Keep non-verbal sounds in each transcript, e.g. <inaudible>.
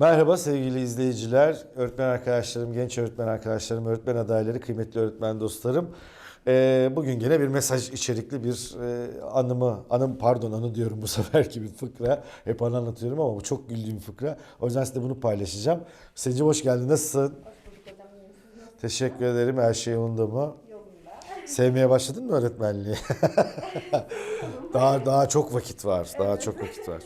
Merhaba sevgili izleyiciler, öğretmen arkadaşlarım, genç öğretmen arkadaşlarım, öğretmen adayları, kıymetli öğretmen dostlarım. Ee, bugün gene bir mesaj içerikli bir e, anımı, anım pardon anı diyorum bu <laughs> seferki bir fıkra. Hep anı anlatıyorum ama bu çok güldüğüm fıkra. O yüzden size bunu paylaşacağım. Selin'cim hoş geldin, nasılsın? Teşekkür ederim, her şey yolunda mı? Sevmeye başladın mı öğretmenliği? <laughs> daha daha çok vakit var. Daha çok vakit var.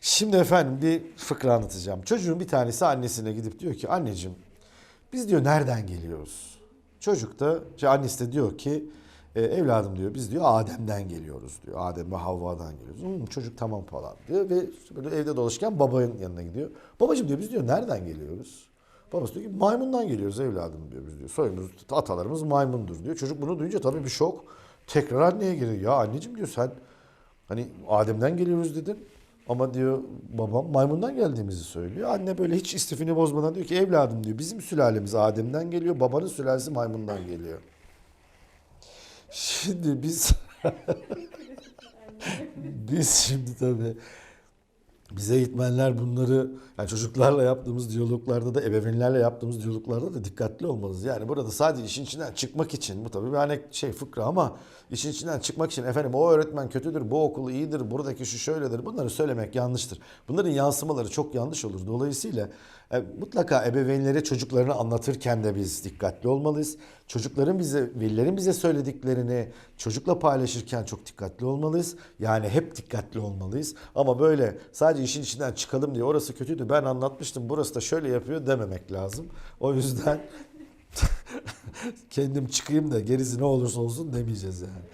Şimdi efendim bir fıkra anlatacağım. Çocuğun bir tanesi annesine gidip diyor ki anneciğim biz diyor nereden geliyoruz? Çocuk da şey, annesi de diyor ki "E, evladım diyor biz diyor Adem'den geliyoruz diyor. Adem ve Havva'dan geliyoruz. "Hmm, çocuk tamam falan diyor ve böyle evde dolaşırken babanın yanına gidiyor. Babacığım diyor biz diyor nereden geliyoruz? Babası diyor ki maymundan geliyoruz evladım diyor biz diyor. Soyumuz, atalarımız maymundur diyor. Çocuk bunu duyunca tabii bir şok. Tekrar anneye geliyor. Ya anneciğim diyor sen hani Adem'den geliyoruz dedin. Ama diyor babam maymundan geldiğimizi söylüyor. Anne böyle hiç istifini bozmadan diyor ki evladım diyor bizim sülalemiz Adem'den geliyor. Babanın sülalesi maymundan geliyor. Şimdi biz <laughs> biz şimdi tabii bize eğitmenler bunları yani çocuklarla yaptığımız diyaloglarda da ebeveynlerle yaptığımız diyaloglarda da dikkatli olmalıyız. Yani burada sadece işin içinden çıkmak için bu tabii bir hani şey fıkra ama işin içinden çıkmak için efendim o öğretmen kötüdür, bu okul iyidir, buradaki şu şöyledir bunları söylemek yanlıştır. Bunların yansımaları çok yanlış olur. Dolayısıyla e, mutlaka ebeveynlere çocuklarını anlatırken de biz dikkatli olmalıyız. Çocukların bize, velilerin bize söylediklerini çocukla paylaşırken çok dikkatli olmalıyız. Yani hep dikkatli olmalıyız. Ama böyle sadece işin içinden çıkalım diye orası kötüydü ben anlatmıştım burası da şöyle yapıyor dememek lazım. O yüzden <laughs> kendim çıkayım da gerisi ne olursa olsun demeyeceğiz yani.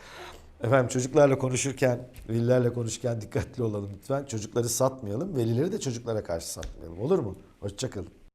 Efendim çocuklarla konuşurken, velilerle konuşurken dikkatli olalım lütfen. Çocukları satmayalım, velileri de çocuklara karşı satmayalım. Olur mu? Hoşçakalın.